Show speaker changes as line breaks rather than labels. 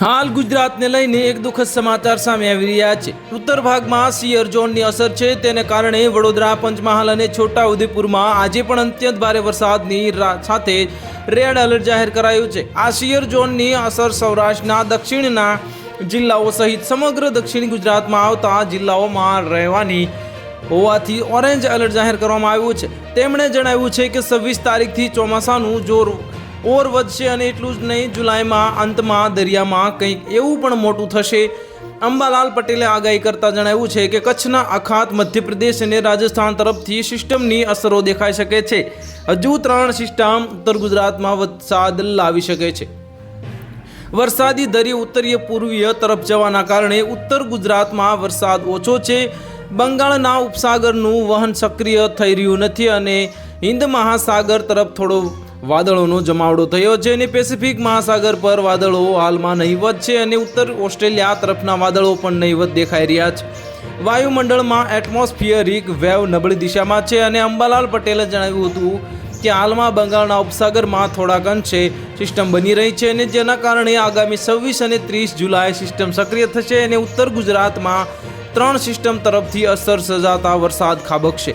હાલ ગુજરાતને લઈને એક દુઃખદ સમાચાર સામે આવી રહ્યા છે. ઉત્તર ભાગમાં સિયર ઝોનની અસર છે, તેને કારણે વડોદરા, પંચમહાલ અને છોટાઉદેપુરમાં આજે પણ અત્યંત ભારે વરસાદની સાથે રેડ એલર્ટ જાહેર કરાયું છે. આ સિયર ઝોનની અસર સૌરાષ્ટ્રના દક્ષિણના જિલ્લાઓ સહિત સમગ્ર દક્ષિણ ગુજરાતમાં આવતા જિલ્લાઓમાં રહેવાની હોવાથી ઓરેન્જ એલર્ટ જાહેર કરવામાં આવ્યું છે. તેમણે જણાવ્યું છે કે છવ્વીસ તારીખથી ચોમાસાનું જોર ઓર વધશે અને એટલું જ નહીં, જુલાઈમાં, અંતમાં, દરિયામાં કંઈક એવું પણ મોટું થશે. અંબાલાલ પટેલે આગાહી કરતા જણાવ્યું છે કે કચ્છના અખાત મધ્યપ્રદેશ અને રાજસ્થાન તરફથી સિસ્ટમની અસરો દેખાઈ શકે છે. હજુ ત્રણ સિસ્ટમ ઉત્તર ગુજરાતમાં વરસાદ લાવી શકે છે. વરસાદી દરી ઉત્તરીય પૂર્વીય તરફ જવાના કારણે ઉત્તર ગુજરાતમાં વરસાદ ઓછો છે. બંગાળના ઉપસાગરનું વહન સક્રિય થઈ રહ્યું નથી અને હિન્દ મહાસાગર તરફ થોડો વાદળોનો જમાવડો થયો છે અને પેસિફિક મહાસાગર પર વાદળો હાલમાં નહીવત છે અને ઉત્તર ઓસ્ટ્રેલિયા તરફના વાદળો પણ નહીવત દેખાઈ રહ્યા છે. વાયુમંડળમાં એટમોસ્ફિયરિક વેવ નબળી દિશામાં છે અને અંબાલાલ પટેલે જણાવ્યું હતું કે હાલમાં બંગાળના ઉપસાગરમાં થોડાક અંશે સિસ્ટમ બની રહી છે અને જેના કારણે આગામી છવ્વીસ અને ત્રીસ જુલાઈ સિસ્ટમ સક્રિય થશે અને ઉત્તર ગુજરાતમાં ત્રણ સિસ્ટમ તરફથી અસર સજાતા વરસાદ ખાબકશે.